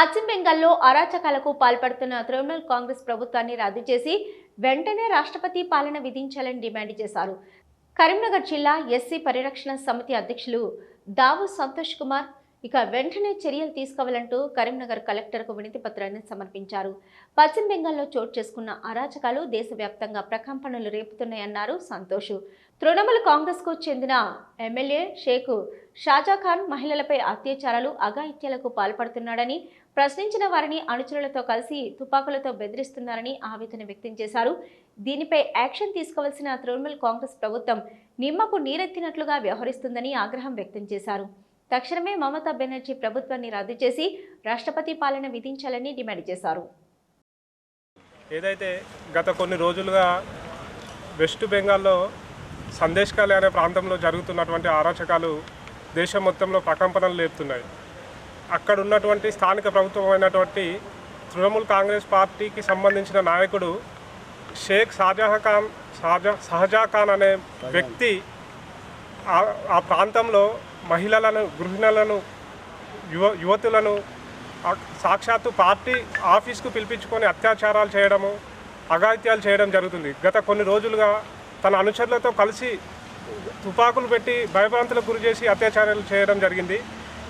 పశ్చిమ బెంగాల్లో అరాచకాలకు పాల్పడుతున్న తృణమూల్ కాంగ్రెస్ ప్రభుత్వాన్ని రద్దు చేసి వెంటనే రాష్ట్రపతి పాలన విధించాలని డిమాండ్ చేశారు. కరీంనగర్ జిల్లా ఎస్సీ పరిరక్షణ సమితి అధ్యక్షులు దావు సంతోష్ కుమార్ ఇక వెంటనే చర్యలు తీసుకోవాలంటూ కరీంనగర్ కలెక్టర్కు వినతి పత్రాన్ని సమర్పించారు. పశ్చిమ బెంగాల్లో చోటు చేసుకున్న అరాచకాలు దేశవ్యాప్తంగా ప్రకంపనలు రేపుతున్నాయన్నారు సంతోష్. తృణమూల్ కాంగ్రెస్కు చెందిన ఎమ్మెల్యే షేక్ షాజాఖాన్ మహిళలపై అత్యాచారాలు అఘాయిత్యాలకు పాల్పడుతున్నాడని ప్రశ్నించిన వారిని అనుచరులతో కలిసి తుపాకులతో బెదిరిస్తున్నారని ఆవేదన వ్యక్తం చేశారు. దీనిపై యాక్షన్ తీసుకోవాల్సిన తృణమూల్ కాంగ్రెస్ ప్రభుత్వం నిమ్మకు నీరెత్తినట్లుగా వ్యవహరిస్తుందని ఆగ్రహం వ్యక్తం చేశారు. తక్షణమే మమతా బెనర్జీ ప్రభుత్వాన్ని రద్దు చేసి రాష్ట్రపతి పాలన విధించాలని డిమాండ్ చేశారు. ఏదైతే గత కొన్ని రోజులుగా వెస్ట్ బెంగాల్లో సందేశ్కాలి అనే ప్రాంతంలో జరుగుతున్నటువంటి అరాచకాలు దేశం మొత్తంలో ప్రకంపనలు లేపుతున్నాయి. అక్కడ ఉన్నటువంటి స్థానిక ప్రభుత్వం అయినటువంటి తృణమూల్ కాంగ్రెస్ పార్టీకి సంబంధించిన నాయకుడు షేక్ షాజహాఖాన్ షాజా షహజాఖాన్ అనే వ్యక్తి ఆ- ఆ ప్రాంతంలో మహిళలను గృహిణులను యువ యువతులను సాక్షాత్తు పార్టీ ఆఫీస్కు పిలిపించుకొని అత్యాచారాలు చేయడము అఘాయిత్యాలు చేయడం జరుగుతుంది. గత కొన్ని రోజులుగా తన అనుచరులతో కలిసి తుపాకులు పెట్టి భయభ్రాంతులకు గురి చేసి అత్యాచారాలు చేయడం జరిగింది.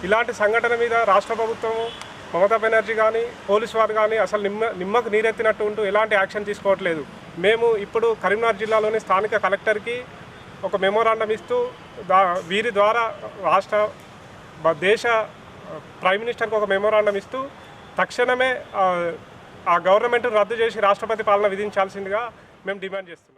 ఇలాంటి సంఘటన మీద రాష్ట్ర ప్రభుత్వము మమతా బెనర్జీ కానీ పోలీసు వారు కానీ అసలు నిమ్మ నిమ్మకు నీరెత్తినట్టు ఉంటూ ఎలాంటి యాక్షన్ తీసుకోవట్లేదు. మేము ఇప్పుడు కరీంనగర్ జిల్లాలోని స్థానిక కలెక్టర్కి ఒక మెమోరాండం ఇస్తూ దా వీరి ద్వారా రాష్ట్ర దేశ ప్రైమ్ మినిస్టర్కి ఒక మెమోరాండం ఇస్తూ తక్షణమే ఆ, ఆ గవర్నమెంట్ రద్దు చేసి రాష్ట్రపతి పాలన విధించాల్సిందిగా మేము డిమాండ్ చేస్తున్నాం.